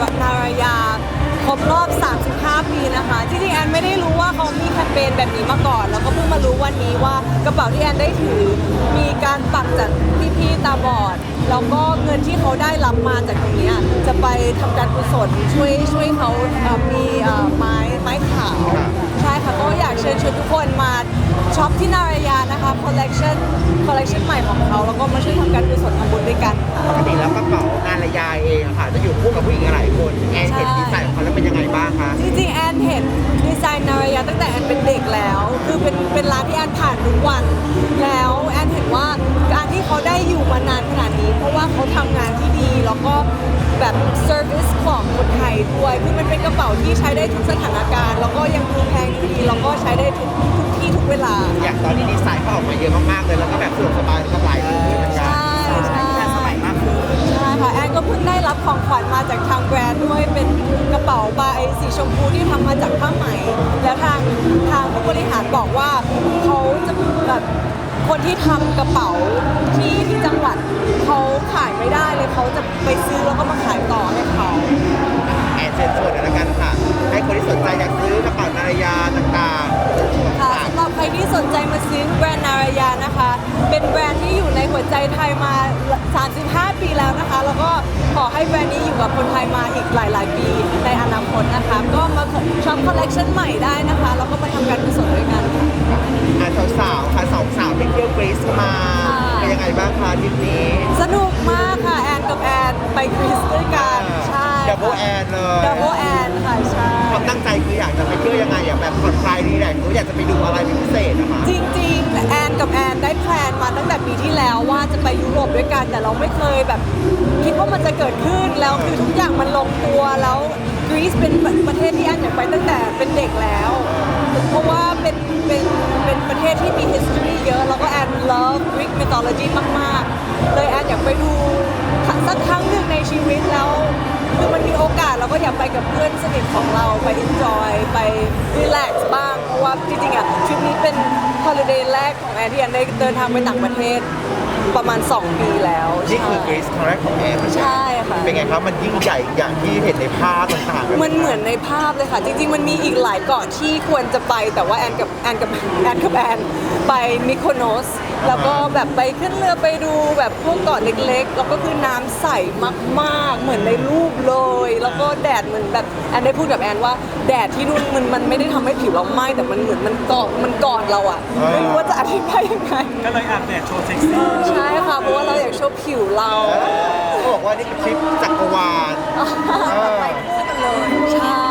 กับนารายาครบรอบ 35 ปีนะคะจริงๆแอนไม่ได้รู้ว่าเขามีแคมเปญแบบนี้มาก่อน แล้วก็เพิ่งมารู้วันนี้ว่ากระเป๋าที่แอนได้ถือ มีการปักจากพี่ๆตาบอด แล้วก็เงินที่เขาได้รับมาจากตรงเนี้ยจะไปทำการกุศลช่วยช่วยเขาเอ่อมีเอ่อไม้ไม้ขาวใช่ค่ะก็อยากเชิญชวนทุกคนมาช็อปที่นารายานะคะคอลเล t ชันคอลเล t ชันใหม่ของเขา แล้วก็มาช่วยทำการกุศลทำบุญด้วยกันค่ะ ปกติแล้วกระเป๋างานระยาเองอะค่ะ จะอยู่คู่กับผู้หญิงหลายคนแอนเห็นใช่ดีไซน์ของเขาแล้วเป็นยังไงบ้างคะจริงๆ แอนเห็นดีไซน์นารายาตั้งแต่แอนเป็นเด็กแล้ว คือเป็นเป็นร้านที่แอนผ่านทุกวัน แล้วแอนเห็นว่าการที่เขาได้อยู่มานานขนาดนี้ เพราะว่าเขาทำงานที่ดีแล้วก็แบบเซอร์วิสของคนไทยด้วยคือมันเป็นกระเป๋าที่ใช้ได้ทุกสถานการณ์ แล้วก็ยังดูแพงอยู่ดีแล้วก็ใช้ได้ทุกทุกที่ทุกเวลา อย่างตอนนี้ดีไซน์เขาออกมาเยอะมากๆเลยแล้วก็แบบสะดวกสบายกับหลายคน ก็เพิ่งได้รับของขวัญมาจากทางแบรนด์ด้วยเป็นกระเป๋าใบสีชมพูที่ทำมาจากผ้าไหม แล้วทางทางผู้บริหารบอกว่าเขาจะแบบคนที่ทำกระเป๋าที่ที่จังหวัดเขาขายไม่ได้เลยเขาจะไปซื้อแล้วก็มาขายต่อให้เขาแอนเชิญชวนหน่อยละกันค่ะ ให้คนที่สนใจอยากซื้อกระเป๋านารายาต่างๆค่ะสำหรับใครที่สนใจมาซื้อแบรนด์นารายานะคะ เป็นแบรนด์ที่อยู่ในหัวใจไทยมา 35ปี แล้วนะคะ แล้วก็ขอให้แบรนด์นี้อยู่กับคนไทยมาอีกหลาย ๆ ปีในอนาคตนะคะ ก็มาช็อปคอลเลคชันใหม่ได้นะคะ แล้วก็มาทำการกุศลด้วยกันอะสาวๆค่ะสองสาวไปเที่ยวกรีซมาค่ะ เป็นยังไงบ้างคะทริปนี้สนุกมากค่ะ แอนกับแอนไปกรีซด้วยกันใช่ดับเบิลแอนเลยดับเบิลแอนค่ะใช่ ความตั้งใจคืออยากจะไปเที่ยวยังไงอยากแบบผ่อนคลายดีแหละหรืออยากจะไปดูอะไรเป็นพิเศษนะคะจริงๆ แอนกับแอน ได้แพลนมาตั้งแต่ปีที่แล้วว่าจะไปยุโรปด้วยกัน แต่เราไม่เคยแบบ คิดว่ามันจะเกิดขึ้นแล้วคือทุกอย่างมันลงตัวแล้วกรีซเป็นประเทศที่แอนอยากไปตั้งแต่เป็นเด็กแล้ว เพราะว่าเป็นเป็นเป็นประเทศที่มี history เยอะ แล้วก็แอน love Greek mythology มาก ๆ เลยแอนอยากไปดูสักครั้งหนึ่งในชีวิตแล้วคือมันมีโอกาสเราก็อยากไปกับเพื่อนสนิทของเราไป enjoy ไป relax บ้าง ราะว่าจริงๆอะทริปนี้เป็น holiday แรกของแอนที่แอนได้เดินทางไปต่างประเทศประมาณ 2 ปีแล้วนี่คือกรีซครั้งแรกของแอนเหมือนกันใช่ค่ะ เป็นไงครับมันยิ่งใหญ่อย่างที่เห็นในภาพต่างๆมันเหมือนในภาพเลยค่ะ จริง ๆ มันมีอีกหลายเกาะที่ควรจะไปแต่ว่าแอนกับแอนกับแอนกับแอนไปมิโคโนส แล้วก็แบบไปขึ้นเรือไปดูแบบพวกเกาะเล็กๆ แล้วก็คือน้ำใสมากๆ เหมือนในรูปเลย แล้วก็แดดเหมือนแบบแอนได้พูดกับแอนว่าแดดที่นู่นมันมันไม่ได้ทำให้ผิวเราไหม้แต่มันเหมือนมันเกาะมันกอดเราอะไม่รู้ว่าจะอธิบายยังไง ก็เลยอาบแดดโชว์เซ็กซี่ใช่ค่ะเพราะว่าเราอยากโชว์ผิวเรา เขาบอกว่านี่เป็นทริปจักรวาลเออใช่ค่ะ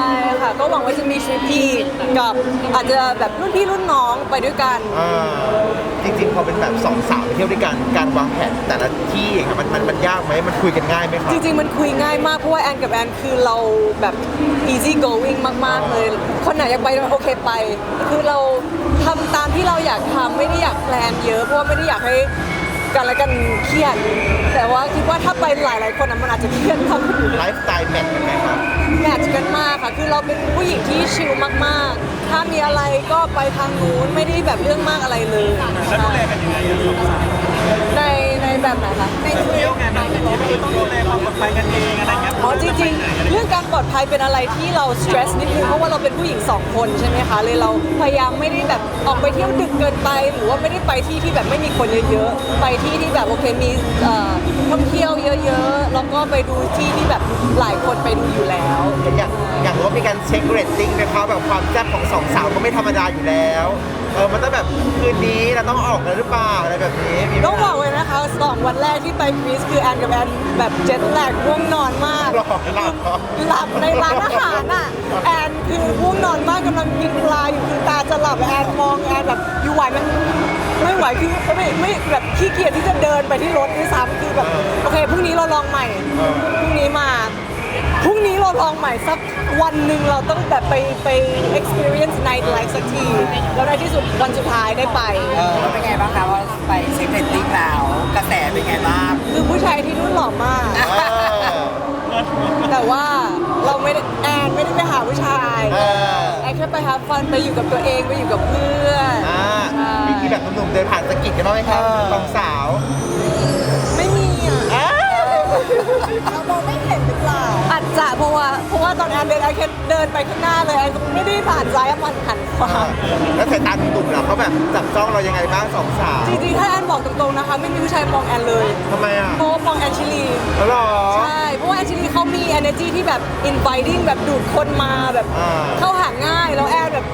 ก็หวังว่าจะมีทริปอีกกับอาจจะแบบรุ่นพี่รุ่นน้องไปด้วยกันเออจริงๆพอเป็นแบบสองสาวไปเที่ยวด้วยกันการวางแผนแต่ละที่อะมันมันมันยากไหมมันคุยกันง่ายไหมครับ จริงๆ มันคุยง่ายมาก เพราะว่าแอนกับแอนคือเราแบบ easy going มากๆเลย คนไหนอยากไปโอเคไป คือเราทำตามที่เราอยากทำไม่ได้อยากแพลนเยอะ เพราะว่าไม่ได้อยากให้ กันและกันเครียด แต่ว่าคิดว่าถ้าไปหลายๆคนอะมันอาจจะเครียดมากกว่านี้ไลฟ์สไตล์แมทกันไหมครับแมทช์กันมากค่ะ คือเราเป็นผู้หญิงที่ชิลมากๆ ถ้ามีอะไรก็ไปทางนู้นไม่ได้แบบเรื่องมากอะไรเลย แล้วดูแลกันยังไงอะสองสาว ในในแบบไหนคะในเที่ยวไงแบบอย่างนี้ยคือต้องดูแลความปลอดภัยกันเองอะไรเงี้ยอ๋อจริงๆ เรื่องการปลอดภัยเป็นอะไรที่เราส t ตรสนิดนึงเพราะว่าเราเป็นผู้หญิงสองคนใช่ไหมคะเลยเราพยายามไม่ได้แบบออกไปเที่ยวดึกเกินไป หรือว่าไม่ได้ไปที่ที่แบบไม่มีคนเยอะๆไปที่ที่แบบโอเคมีเอ่อท่องเที่ยวเยอะๆแล้วก็ไปดูที่ที่แบบหลายคนไปดูอยู่แล้วอย่างอย่างรู้ว่ามีการเช็คเรตติ้งไหมครับแบบความแซ่บของสองสาวก็ไม่ธรรมดาอยู่แล้วเออมันต้องแบบคืนนี้เราต้องออกกันหรือเปล่าอะไรแบบนี้มีไหมต้องบอกเลยนะคะสองวันแรกที่ไปกรีซคือแอนกับแอนแบบเจ็ตแลกง่วงนอนมาก หลอกหลอกหลับในร้านอาหารอะแอนคือง่วงนอนมากกำลังกินปลาอยู่คือตาจะหลับแอนมองแอนแบบอยู่ไหวมันไม่ไหวคือไม่ไม่แบบขี้เกียจที่จะเดินไปที่รถด้วยซ้ำคือแบบโอเคพรุ่งนี้เราลองใหม่พรุ่งนี้มา ลองใหม่สักวันหนึ่งเราต้องแบบไปไป experience night life สักทีแล้วในที่สุดวันสุดท้ายได้ไป เออแล้วเป็นไงบ้างคะว่าไปเช็คเรตติ้งแล้วกระแสเป็นไงบ้าง คือผู้ชายที่นู่นหล่อมากเออแต่ว่าเราไม่ได้แอนไม่ได้ไปหาผู้ชายเออ แอนแค่ไปหาฟันไปอยู่กับตัวเองไปอยู่กับเพื่อนอ่าใช่มีที่แบบหนุ่มๆเดินผ่านสะกิดกันบ้างไหมครับสองสาว อนเดินแอนแค่เดินไปข้างหน้าเลยแอนไม่ได้ผ่านซ้ายมันหันขวาแล้วสายตาตุ่มๆล่ะเขาแบบจับจ้องเรายังไงบ้างสองสาวจริงๆถ้าแอนบอกตรงๆนะคะ ไม่มีผู้ชายมองแอนเลยทำไมอะเพราะว่ามองแอนชิลีอ๋อเหรอใช่เพราะว่าแอนชิลีเขามี energy ที่แบบ inviting แบบดูดคนมาแบบเข้า ง่ายแล้วแอนแบบ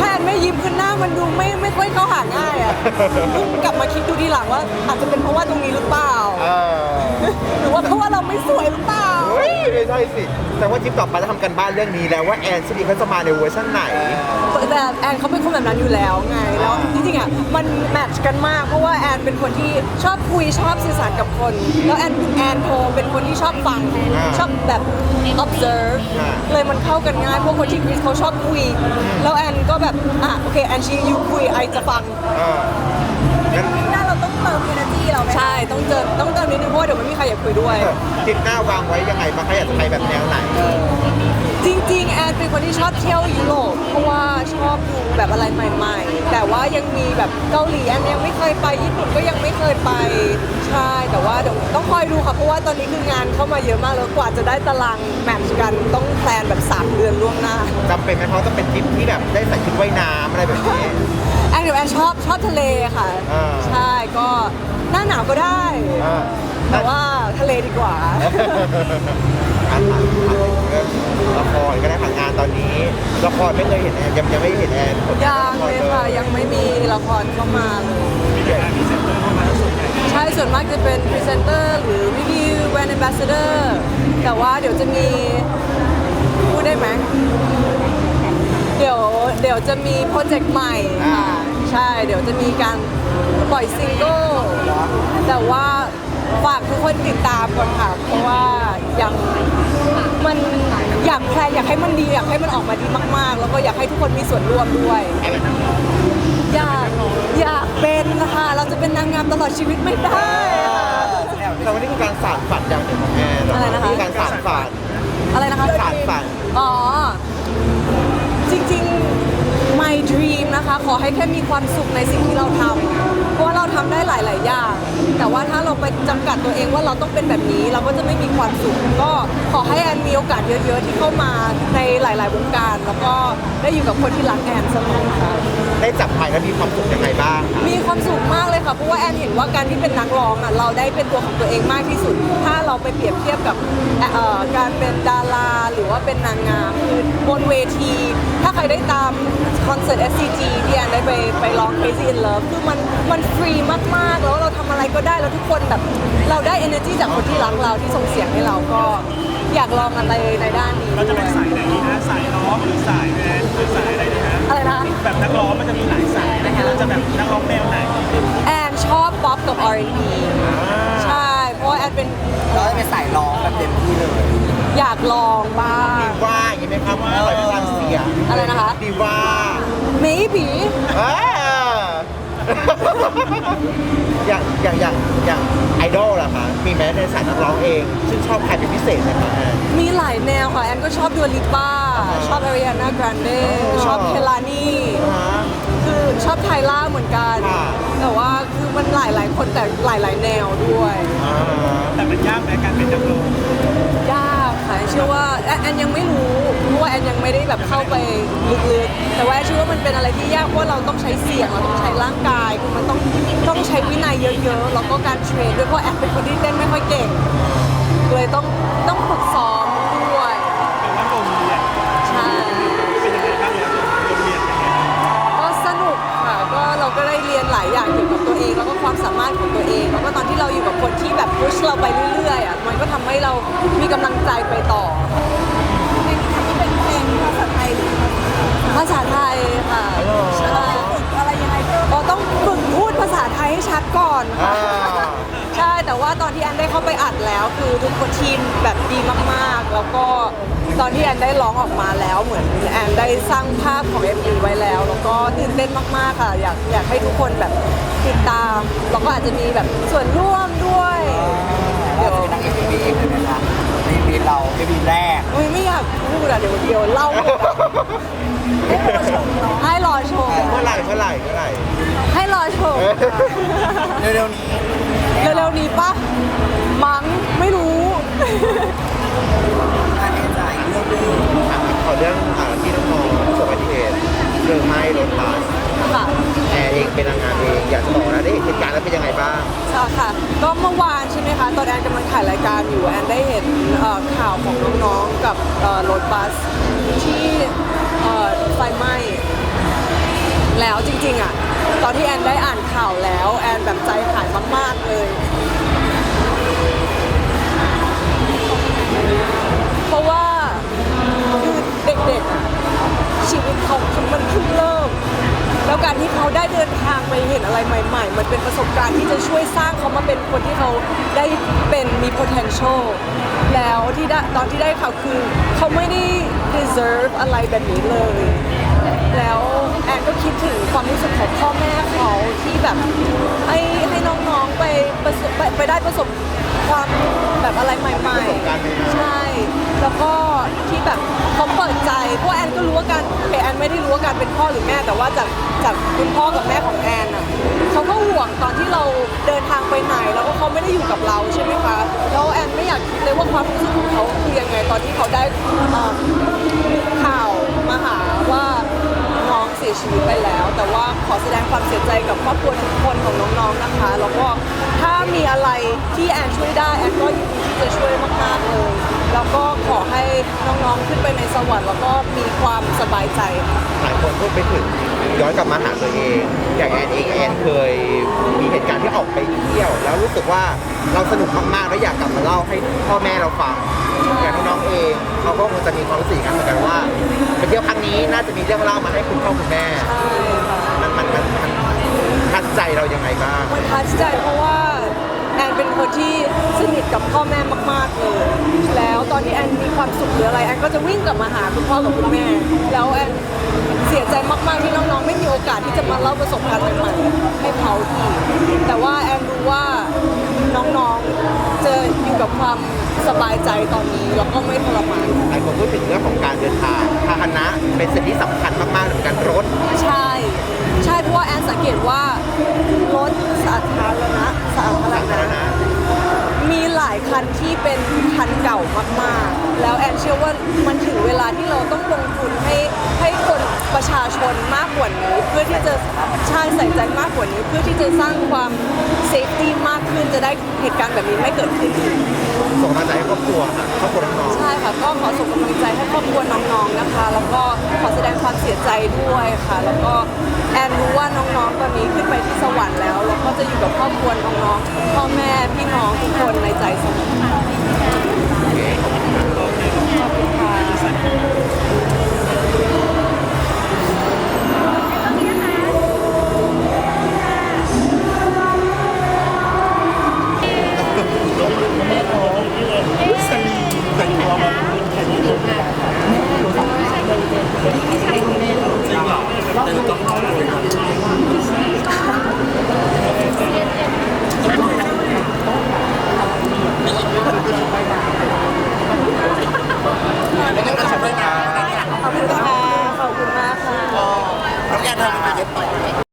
ถ้าแอนไม่ยิ้มขึ้นหน้ามันดูไม่ไม่ค่อยเข้าหาง่ายอะเพิ่งกลับมาคิดดูทีหลังว่า อาจจะเป็นเพราะว่าตรงนี้หรือเปล่า เออหรือว่าเพราะว่าเราไม่สวยหรือเปล่า เฮ้ยไม่ใช่สิ แต่ว่าจิ๊บต่อไปจะทำกันบ้านเรื่องนี้แล้วว่าแอนชิลีเขาจะมาในเวอร์ชันไหน แต่แอนเขาเป็นคนแบบนั้นอยู่แล้วไง แล้วจริงๆอะมันแมทช์กันมากเพราะว่าแอนเป็นคนที่ชอบคุยชอบสื่อสารกับคน แล้วแอนแอนโทเป็นคนที่ชอบฟังอ่าชอบแบบ observe อ่าเลยมันเข้ากันง่ายพวกคนที่กรีซเขาชอบคุย แล้วแอนก็แบบอะโอเคแอนชียูคุยไอจะฟังเอองั้นถ้าเราต้องเติม energy เราใช่ต้องเติมต้องเติมนิดนึงเพราะว่าเดี๋ยวไม่มีใครอยากคุยด้วย จิ๊บหน้าวางไว้ยังไงบ้างคะอยากจะไปแบบแนวไหนจริงๆแอนเป็น คนที่ชอบเที่ยวยุโรปเพราะว่าชอบดูแบบอะไรใหม่ๆ แต่ว่ายังมีแบบเกาหลีแอนยังไม่เคยไปญี่ปุ่นก็ยังไม่เคยไปใช่แต่ว่าเดี๋ยวต้องคอยดูค่ะเพราะว่าตอนนี้คืองานเข้ามาเยอะมากแล้วกว่าจะได้ตารางแมทช์กันต้องแพลนแบบ3เดือนล่วงหน้า จำเป็นไหมเพราะต้องเป็นทริปที่แบบได้ใส่ชุดว่ายน้ำอะไรแบบนี้ แอนกับแอนชอบชอบทะเลค่ะ อ่า ใช่ก็หน้าหนาวก็ได้ อ่าแต่ว่าทะเลดีกว่า อ่านผ่านผ่านเรื่อง ละครก็ได้ผ่านงานตอนนี้ละครไม่เคยเห็นแอนยังยังไม่เห็นแอนผลงานยังละครเลยค่ะยังไม่มีละครเข้ามาเลยใช่ส่วนมากจะเป็นพรีเซนเตอร์หรือรีวิวแบรนด์ a อ b บ s สเดอร์แต่ว่าเดี๋ยวจะมีพูดได้ไหมเดี๋ยวเดี๋ยวจะมีโปรเจกต์ใหม่ค่ะใช่เดี๋ยวจะมีการปล่อยซิงเกิลแต่ว่า ฝากทุกคนติดตามก่อนค่ะ เพราะว่ายังมันอยากแพลนอยากให้มันดีอยากให้มันออกมาดีมาก ๆ แล้วก็อยากให้ทุกคนมีส่วนร่วมด้วย อยากอยากเป็นค่ะเราจะเป็นนางงามตลอดชีวิตไม่ได้ค่ะ แต่วันนี้คือการสานฝันอย่างหนึ่งของแอนเหอะไรนะคะนี่การสานฝันอะไรนะคะ สานฝัน อ๋อจริงๆ my dream นะคะ ขอให้แค่มีความสุขในสิ่งที่เราทำเพราะว่าเราทำได้หลาย ๆ อย่าง แต่ว่าถ้าเราไปจำกัดตัวเองว่าเราต้องเป็นแบบนี้ เราก็จะไม่มีความสุข ก็ขอให้แอนมีโอกาสเยอะ ๆ ที่เข้ามาในหลาย ๆ วงการ แล้วก็ได้อยู่กับคนที่รักแอนเสมอค่ะ ได้จับไมค์แล้วมีความสุขยังไงบ้างมีความสุขมากเลยค่ะ เพราะว่าแอนเห็นว่าการที่เป็นนักร้องอะเราได้เป็นตัวของตัวเองมากที่สุด ถ้าเราไปเปรียบเทียบกับเอ่อการเป็นดาราหรือว่าเป็นนางงามคือบนเวที ถ้าใครได้ตามคอนเสิร์ต SCG ที่แอนได้ไปไปร้อง Crazy in Love คือมันมันฟรีมากๆ แล้วเราทำอะไรก็ได้แล้วทุกคนแบบเราได้ energy จากคนที่รักเราที่ส่งเสียงให้เราก็อยากลองอะไรในด้านนี้เราจะด้เป็วนยสายไหนดีนะสายร้องหรือสายแดนซ์หรือสายอะไรดีนะ อะไรนะ แบบนักร้องมันจะมีหลายสายนะคะเราจะแบบนักร้องแนวไหนแอนชอบป๊อปกับ R&B ใช่ เพราะว่าแอนเป็นเราจะเป็นสายร้องแบบเต็มที่เลยอยากลองบ้าง ดีว่าอย่างนี้ไหมครับปล่อยพลังเสียงอะไรนะคะ ดีว่า maybe เอออย่างอย่างอย่างอย่างไอดอลล่ะคะมีแม้ในสายนักร้องเองซึ่งชอบใครเป็นพิเศษไหมคะแอน มีหลายแนวค่ะ แอนก็ชอบดูลิป้า ชอบอาริอานากรานเดชอบเคลานีฮะคือชอบไทล่าเหมือนกันค่ะแต่ว่าคือมันหลายหลายๆคนแต่หลายหลายๆแนวด้วยอ่าแต่มันยากในการเป็นนักร้อง ยากค่ะเชื่อว่าแอนแอนยังไม่รู้เพราะว่าแอนยังไม่ได้แบบเข้าไปลึกๆแต่ว่าแอนเชื่อว่ามันเป็นอะไรที่ยากเพราะเราต้องใช้เสียงเราต้องใช้ร่างกายคือมันต้องต้องใช้วินัยเยอะๆแล้วก็การเทรนด้วยเพราะแอนเป็นคนที่เต้นไม่ค่อยเก่งเลยต้องต้องฝึกซ้อมด้วยแต่ว่าโรงเรียนใช่เป็นยังไงบ้างเนี่ยโรงเรียนเป็นยังไงก็สนุกค่ะก็เราก็ได้เรียนหลายอย่าง ความสามารถของตัวเอง แล้วก็ตอนที่เราอยู่กับคนที่แบบพุชเราไปเรื่อยๆอะมันก็ทำให้เรามีกำลังใจไปต่อเพลงที่เป็นเพลงภาษาไทยหรือภาษาไทยค่ะใช่อะไรยังไงก็ต้องฝึกพูดภาษาไทยให้ชัดก่อนอ่าค่ะใช่แต่ว่าตอนที่แอนได้เข้าไปอัดแล้ว คือทุกคนทีมแบบดีมากๆ แล้วก็ตอนที่แอนได้ร้องออกมาแล้วเหมือนแอนได้สร้างภาพของ MV ไว้แล้ว แล้วก็ตื่นเต้นมากๆค่ะ อยากอยากให้ทุกคนแบบ ติดตาม แล้วก็อาจจะมีแบบส่วนร่วมด้วย เดี๋ยวจะเป็นนางเอกบีเองเลยนะคะบีบีเราบีแรก อุ้ยไม่อยากพูดอะเดี๋ยวเดียวเล่าให้รอชมให้รอชมเมื่อไหร่เมื่อไหร่เมื่อไหร่ให้รอชมเร็วๆนี้เร็วๆนี้ปะมั้งไม่รู้การจ่ายเรื่องนี้ขอเรื่องที่น้องๆประสบอุบัติเหตุเรื่องไม้รถบัส ค่ะ แอนเองเป็นนางงามเองอยากจะบอกนะได้เหตุการณ์แล้วเป็นยังไงบ้าง ใช่ค่ะ ก็เมื่อวานใช่ไหมคะ ตอนแอนกำลังถ่ายรายการอยู่ แอนได้เห็นข่าวของน้องๆ กับรถบัสที่ไฟไหม้ แล้วจริงๆอะ ตอนที่แอนได้อ่านข่าวแล้ว แอนแบบใจหายมากๆเลย เพราะว่าคือเด็กๆชีวิตเขาคือมันคื ได้เดินทางไปเห็นอะไรใหม่ ๆ มันเป็นประสบการณ์ที่จะช่วยสร้างเขามาเป็นคนที่เขาได้เป็นมี potential แล้วที่ได้ตอนที่ได้เขาคือเขาไม่ได้ deserve อะไรแบบนี้เลย แล้วแอนก็คิดถึงความรู้สึกของพ่อแม่เขาที่แบบให้ให้น้องๆไปประสบไปไปได้ประสบความแบบอะไรใหม่ประสบการณ์ใหม่ๆๆใช่ แล้วก็ที่แบบเขาเปิดใจเพราะแอนก็รู้ว่าการโอเคแอนไม่ได้รู้ว่าการเป็นพ่อหรือแม่ แต่ว่าจากจากคุณพ่อกับแม่ของแอนอะเขาก็ห่วงตอนที่เราเดินทางไปไหนแล้วก็เขาไม่ได้อยู่กับเราใช่ไหมคะแล้วแอนไม่อยากคิดเลยว่าความรู้สึกของเขาคือยังไงตอนที่เขาได้เอ่อข่าวมาหาว่าน้อง เสียชีวิตไปแล้ว แต่ว่าขอแสดงความเสียใจกับครอบครัวทุกคนของน้องๆนะคะ แล้วก็ถ้ามีอะไรที่แอนช่วยได้แอนก็ยินดีที่จะช่วยมากๆเลย แล้วก็ขอให้น้องๆขึ้นไปในสวรรค์แล้วก็มีความสบายใจ หลายคนพูดไปถึง ย้อนกลับมาหาตัวเอง อย่างแอนเองแอนเคยมีเหตุการณ์ที่ออกไปเที่ยว แล้วรู้สึกว่าเราสนุกมากๆแล้วอยากกลับมาเล่าให้พ่อแม่เราฟังอย่างน้องๆเองเขาก็คงจะมีความรู้สึกอย่างนั้นเหมือนกันว่าไปเที่ยวครั้งนี้น่าจะมีเรื่องเล่ามาให้คุณพ่อคุณแม่มันมันมันทัดใจเรายังไงบ้างมันทัดใจเพราะว่า เป็นคนที่สนิทกับพ่อแม่มาก ๆเลย แล้วตอนที่แอนมีความสุขหรืออะไรแอนก็จะวิ่งกลับมาหาคุณพ่อกับคุณแม่ แล้วแอนเสียใจมากๆที่น้องๆ ไม่มีโอกาสที่จะมาเล่าประสบการณ์ใหม่ๆให้เขาอีกแต่ว่าแอนรู้ว่าน้องๆจะอยู่กับความสบายใจตอนนี้แล้วก็ไม่ทรมานหลายคนพูดถึงเรื่องของการเดินทางพาหนะเป็นสิ่งที่สำคัญมากๆเหมือนกันรถ ใช่ ใช่เพราะว่าแอนสังเกตว่ารถสาธารณะสาธารสาธารณะณะมีหลายคั นที่เป็นคันเก่ามากๆ แล้วแอนเชื่อว่ามันถึงเวลาที่เราต้องลงทุนให้ให้คนประชาชนมากกว่านี้ เพื่อที่จะใช่ใส่ใจมากกว่านี้ เพื่อที่จะสร้างความเซฟตี้มากขึ้นจะได้เหตุการณ์แบบนี้ไม่เกิดขึ้นอีก ส่งกำลังใจให้ครอบครัวค่ะครอบครัวน้องใช่ค่ะก็ขอส่งกำลังใจให้ครอบครัวน้องๆนะคะ แล้วก็ขอแสดงความเสียใจด้วยค่ะ แล้วก็ แอนรู้ว่าน้องๆ ตอนนี้ขึ้นไปที่สวรรค์แล้ว แล้วก็จะอยู่กับครอบครัวน้องๆ พ่อแม่พี่น้องทุกคนในใจเสมอ